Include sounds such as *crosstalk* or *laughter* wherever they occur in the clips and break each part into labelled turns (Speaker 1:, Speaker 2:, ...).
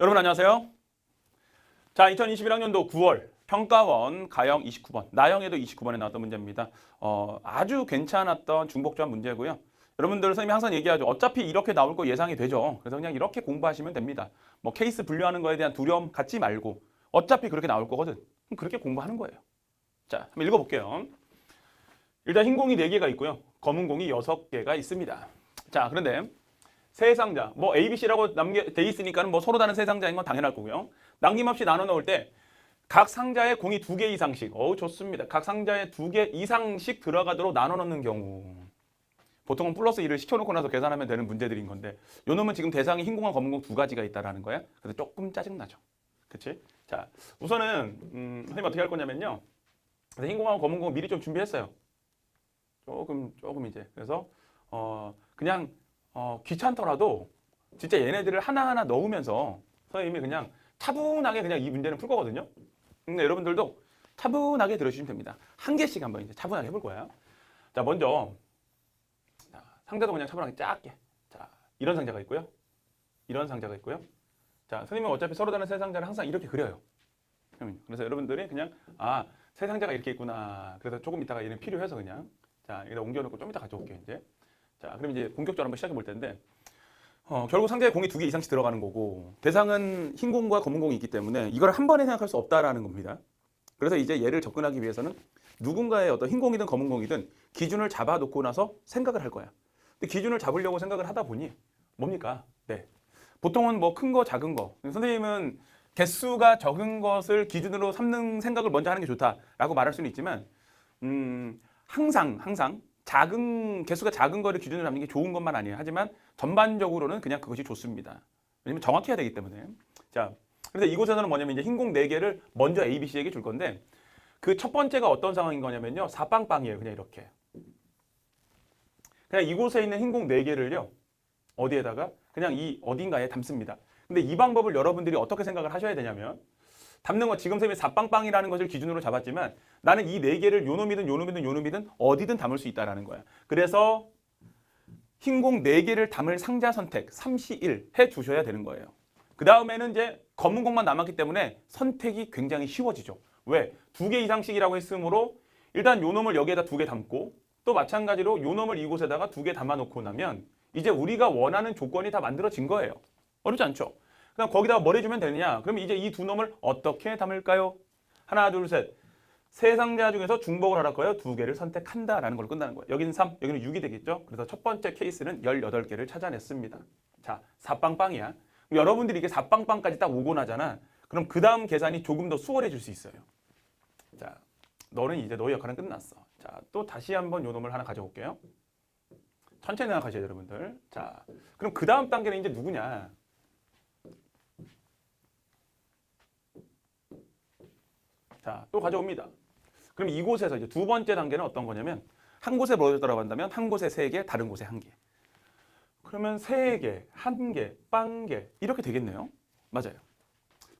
Speaker 1: 여러분 안녕하세요. 자, 2021학년도 9월 평가원 가형 29번, 나형에도 29번에 나왔던 문제입니다. 어, 아주 괜찮았던 중복조합 문제고요. 여러분들 선생님이 항상 얘기하죠. 어차피 이렇게 나올 거 예상이 되죠. 그래서 그냥 이렇게 공부하시면 됩니다. 뭐 케이스 분류하는 거에 대한 두려움 갖지 말고 어차피 그렇게 나올 거거든. 그럼 그렇게 공부하는 거예요. 자, 한번 읽어볼게요. 일단 흰 공이 4개가 있고요. 검은 공이 6개가 있습니다. 자, 그런데 세 상자, 뭐 A, B, C라고 남겨 돼 있으니까는 뭐 서로 다른 세 상자인 건 당연할 거고요. 남김없이 나눠 놓을 때 각 상자에 공이 두 개 이상씩, 어우 좋습니다. 각 상자에 두 개 이상씩 들어가도록 나눠 놓는 경우. 보통은 플러스 1을 시켜놓고 나서 계산하면 되는 문제들인 건데 요 놈은 지금 대상이 흰 공과 검은 공 두 가지가 있다라는 거야. 그래서 조금 짜증나죠. 그치? 자, 우선은 음, 선생님 어떻게 할 거냐면요. 그래서 흰 공하고 검은 공 미리 좀 준비했어요. 조금 조금 이제 그래서 어 그냥 어 귀찮더라도 진짜 얘네들을 하나하나 넣으면서 선생님이 그냥 차분하게 그냥 이 문제는 풀 거거든요. 근데 여러분들도 차분하게 들어주시면 됩니다. 한 개씩 한번 이제 차분하게 해볼 거예요. 자 먼저 자, 상자도 그냥 차분하게 작게 자 이런 상자가 있고요. 이런 상자가 있고요. 자 선생님은 어차피 서로 다른 세 상자를 항상 이렇게 그려요. 그래서 여러분들이 그냥 아 세 상자가 이렇게 있구나. 그래서 조금 이따가 얘는 필요해서 그냥 자 여기다 옮겨놓고 좀 이따 가져올게요 이제. 자 그럼 이제 본격적으로 한번 시작해 볼 텐데 어, 결국 상자에 공이 두 개 이상씩 들어가는 거고 대상은 흰 공과 검은 공이 있기 때문에 이걸 한 번에 생각할 수 없다라는 겁니다. 그래서 이제 얘를 접근하기 위해서는 누군가의 어떤 흰 공이든 검은 공이든 기준을 잡아놓고 나서 생각을 할 거야. 근데 기준을 잡으려고 생각을 하다 보니 뭡니까? 네. 보통은 뭐 큰 거, 작은 거. 선생님은 개수가 적은 것을 기준으로 삼는 생각을 먼저 하는 게 좋다라고 말할 수는 있지만, 음, 항상, 항상 작은, 개수가 작은 거를 기준으로 잡는 게 좋은 것만 아니에요. 하지만 전반적으로는 그냥 그것이 좋습니다. 왜냐면 정확해야 되기 때문에. 자, 그래서 이곳에서는 뭐냐면 이제 흰 공 4개를 먼저 A, B, C에게 줄 건데, 그 첫 번째가 어떤 상황인 거냐면요. 사빵빵이에요. 그냥 이렇게. 그냥 이곳에 있는 흰 공 4개를요. 어디에다가 그냥 이 어딘가에 담습니다. 근데 이 방법을 여러분들이 어떻게 생각을 하셔야 되냐면 담는 거 지금 쌤이 사빵빵이라는 것을 기준으로 잡았지만 나는 이 네 개를 요놈이든 요놈이든 요놈이든 어디든 담을 수 있다라는 거야. 그래서 흰공 네 개를 담을 상자 선택 3시1 해 주셔야 되는 거예요. 그 다음에는 이제 검은 공만 남았기 때문에 선택이 굉장히 쉬워지죠. 왜? 두 개 이상씩이라고 했으므로 일단 요 놈을 여기에다 두 개 담고 또 마찬가지로 요 놈을 이곳에다가 두 개 담아 놓고 나면 이제 우리가 원하는 조건이 다 만들어진 거예요. 어렵지 않죠? 그럼 거기다가 뭘 해주면 되느냐? 그럼 이제 이 두 놈을 어떻게 담을까요? 하나, 둘, 셋. 세 상자 중에서 중복을 하라고요. 두 개를 선택한다라는 걸로 끝나는 거예요. 여기는 3, 여기는 6이 되겠죠? 그래서 첫 번째 케이스는 18개를 찾아냈습니다. 자, 사빵빵이야. 여러분들이 이게 사빵빵까지 딱 오고 나잖아. 그럼 그 다음 계산이 조금 더 수월해질 수 있어요. 자, 너는 이제 너의 역할은 끝났어. 자, 또 다시 한번 요 놈을 하나 가져올게요. 천천히 생각하셔야 여러분들. 자, 그럼 그 다음 단계는 이제 누구냐? 자, 또 가져옵니다. 그럼 이곳에서 이제 두 번째 단계는 어떤 거냐면 한 곳에 모여들어 간다면 한 곳에 세 개, 다른 곳에 한 개. 그러면 세 개, 한 개, 빵 개 이렇게 되겠네요. 맞아요.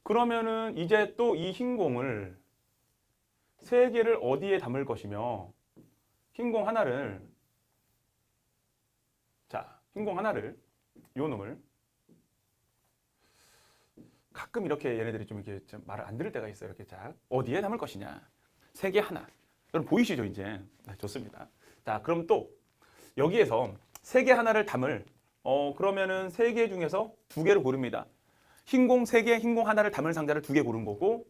Speaker 1: 그러면은 이제 또 이 흰 공을 세 개를 어디에 담을 것이며 흰 공 하나를 자, 흰 공 하나를 요 놈을 가끔 이렇게 얘네들이 좀 이렇게 좀 말을 안 들을 때가 있어요. 이렇게 자 어디에 담을 것이냐 세 개 하나. 여러분 보이시죠 이제 네, 좋습니다. 자 그럼 또 여기에서 세 개 하나를 담을 어 그러면은 세 개 중에서 두 개를 고릅니다. 흰공 세 개, 흰공 하나를 담을 상자를 두 개 고른 거고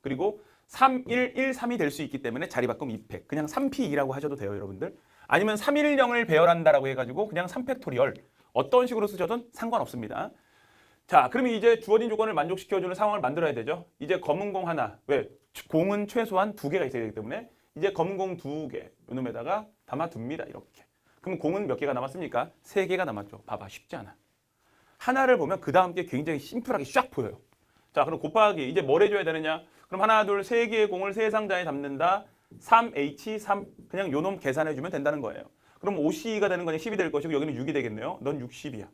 Speaker 1: 그리고 3, 1, 1, 3이 될 수 있기 때문에 자리 바꿈 2팩. 그냥 3P2라고 하셔도 돼요, 여러분들. 아니면 3, 1, 0을 배열한다라고 해가지고 그냥 3팩토리얼. 어떤 식으로 쓰셔도 상관없습니다. 자, 그러면 이제 주어진 조건을 만족시켜주는 상황을 만들어야 되죠. 이제 검은 공 하나. 왜? 공은 최소한 두 개가 있어야 되기 때문에 이제 검은 공 두 개. 요놈에다가 담아둡니다. 이렇게. 그럼 공은 몇 개가 남았습니까? 세 개가 남았죠. 봐봐, 쉽지 않아. 하나를 보면 그 다음 게 굉장히 심플하게 쫙 보여요. 자, 그럼 곱하기 이제 뭘 해줘야 되느냐? 그럼 하나, 둘, 세 개의 공을 세 상자에 담는다. 3H3 그냥 요놈 계산해주면 된다는 거예요. 그럼 5C가 되는 거니 10이 될 것이고 여기는 6이 되겠네요. 넌 60이야.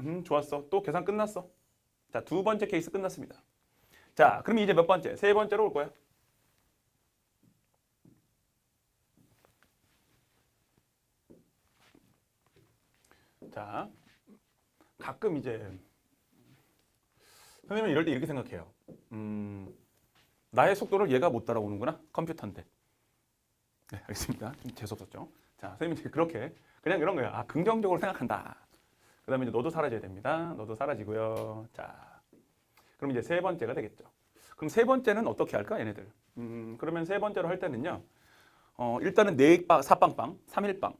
Speaker 1: 음, 좋았어. 또 계산 끝났어. 자, 두 번째 케이스 끝났습니다. 자, 그럼 이제 몇 번째? 세 번째로 올 거야. 자, 가끔 이제 선생님은 이럴 때 이렇게 생각해요. 음, 나의 속도를 얘가 못 따라오는구나. 컴퓨터인데. 네, 알겠습니다. 좀 재수없었죠. 자, 선생님이 그렇게 그냥 이런 거예요. 아, 긍정적으로 생각한다. 그 다음에 이제 너도 사라져야 됩니다. 너도 사라지고요. 자, 그럼 이제 세 번째가 되겠죠. 그럼 세 번째는 어떻게 할까, 얘네들? 음, 그러면 세 번째로 할 때는요. 어, 일단은 네 빵, 사빵빵, 삼일빵.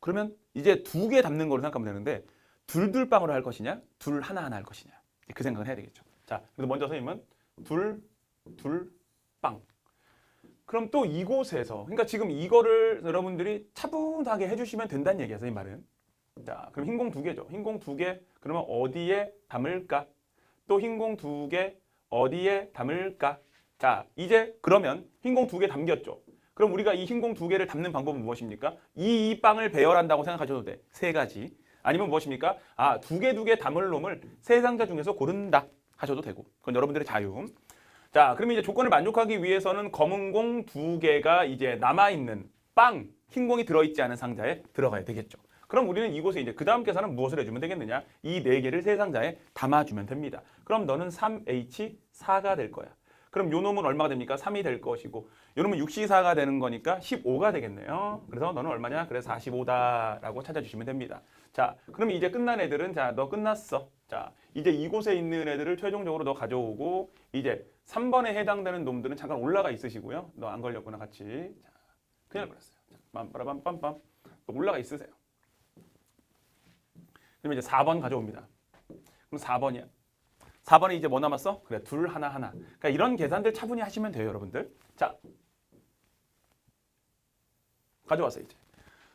Speaker 1: 그러면 이제 두 개 담는 걸로 생각하면 되는데 둘둘빵으로 할 것이냐, 둘 하나하나 할 것이냐. 그 생각을 해야 되겠죠. 자, 그래서 먼저 선생님은 둘, 둘, 빵. 그럼 또 이곳에서, 그러니까 지금 이거를 여러분들이 차분하게 해주시면 된다는 얘기야, 선생님 말은. 자, 그럼 흰 공 두 개죠. 흰 공 두 개, 그러면 어디에 담을까? 또 흰 공 두 개, 어디에 담을까? 자, 이제 그러면 흰 공 두 개 담겼죠. 그럼 우리가 이 흰 공 두 개를 담는 방법은 무엇입니까? 이, 이 빵을 배열한다고 생각하셔도 돼. 세 가지. 아니면 무엇입니까? 아, 두 개 두 개 담을 놈을 세 상자 중에서 고른다 하셔도 되고. 그건 여러분들의 자유. 자, 그러면 이제 조건을 만족하기 위해서는 검은 공 두 개가 이제 남아있는 빵, 흰 공이 들어있지 않은 상자에 들어가야 되겠죠. 그럼 우리는 이곳에 이제 그 다음 계산은 무엇을 해주면 되겠느냐? 이 네 개를 세 상자에 담아주면 됩니다. 그럼 너는 3H4가 될 거야. 그럼 요 놈은 얼마가 됩니까? 3이 될 것이고 요 놈은 6C4가 되는 거니까 15가 되겠네요. 그래서 너는 얼마냐? 그래서 45다라고 찾아주시면 됩니다. 자, 그럼 이제 끝난 애들은 자, 너 끝났어. 자, 이제 이곳에 있는 애들을 최종적으로 너 가져오고 이제 3번에 해당되는 놈들은 잠깐 올라가 있으시고요. 너 안 걸렸구나 같이. 자, 큰일 났어요. 빰빠라빰빰빰. 또 올라가 있으세요. 그러면 이제 4번 가져옵니다. 그럼 4번이야. 4번에 이제 뭐 남았어? 그래, 둘, 하나, 하나. 그러니까 이런 계산들 차분히 하시면 돼요, 여러분들. 자, 가져왔어요, 이제.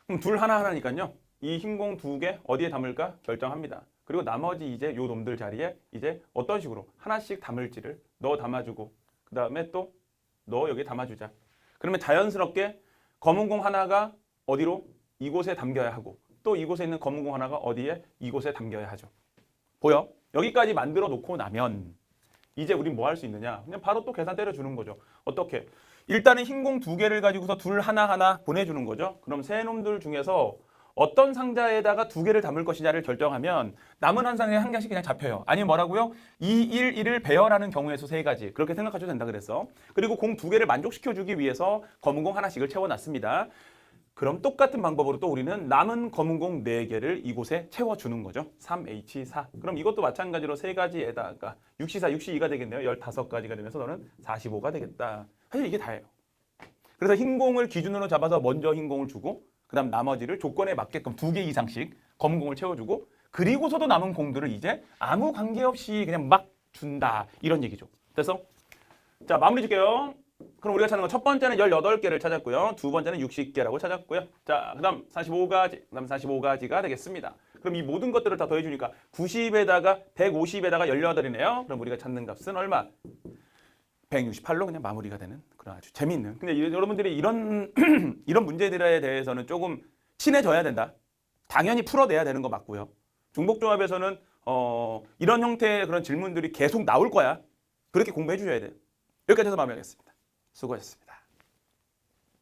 Speaker 1: 그럼 둘, 하나, 하나니까요. 이 흰공 두 개 어디에 담을까 결정합니다. 그리고 나머지 이제 요 놈들 자리에 이제 어떤 식으로 하나씩 담을지를 너 담아주고 그 다음에 또 너 여기 담아주자. 그러면 자연스럽게 검은 공 하나가 어디로 이곳에 담겨야 하고 또 이곳에 있는 검은 공 하나가 어디에 이곳에 담겨야 하죠. 보여? 여기까지 만들어 놓고 나면 이제 우리 뭐할 수 있느냐? 그냥 바로 또 계산 때려주는 거죠. 어떻게? 일단은 흰 공 두 개를 가지고서 둘 하나 하나 보내주는 거죠. 그럼 세 놈들 중에서 어떤 상자에다가 두 개를 담을 것이냐를 결정하면 남은 한 상자에 한 개씩 그냥 잡혀요. 아니면 뭐라고요? 2, 1, 1을 배열하는 경우에서 세 가지. 그렇게 생각하셔도 된다 그랬어. 그리고 공 두 개를 만족시켜주기 위해서 검은 공 하나씩을 채워놨습니다. 그럼 똑같은 방법으로 또 우리는 남은 검은 공 4개를 이곳에 채워주는 거죠. 3H4. 그럼 이것도 마찬가지로 세 가지에다가 6C4, 6C2가 되겠네요. 15가지가 되면서 너는 45가 되겠다. 사실 이게 다예요. 그래서 흰 공을 기준으로 잡아서 먼저 흰 공을 주고 그 다음 나머지를 조건에 맞게끔 두개 이상씩 검은 공을 채워주고 그리고서도 남은 공들을 이제 아무 관계없이 그냥 막 준다 이런 얘기죠. 그래서 자 마무리 줄게요. 그럼 우리가 찾는 건 첫 번째는 18개를 찾았고요. 두 번째는 60개라고 찾았고요. 자, 그 다음 45가지, 그 다음 45가지가 되겠습니다. 그럼 이 모든 것들을 다 더해 주니까 90에다가 150에다가 18이네요. 그럼 우리가 찾는 값은 얼마? 168로 그냥 마무리가 되는 그런 아주 재미있는. 근데 이- 여러분들이 이런 *clears throat* 이런 문제들에 대해서는 조금 친해져야 된다. 당연히 풀어내야 되는 거 맞고요. 중복조합에서는 어, 이런 형태의 그런 질문들이 계속 나올 거야. 그렇게 공부해 주셔야 돼요. 여기까지 해서 마무리하겠습니다. 수고하셨습니다.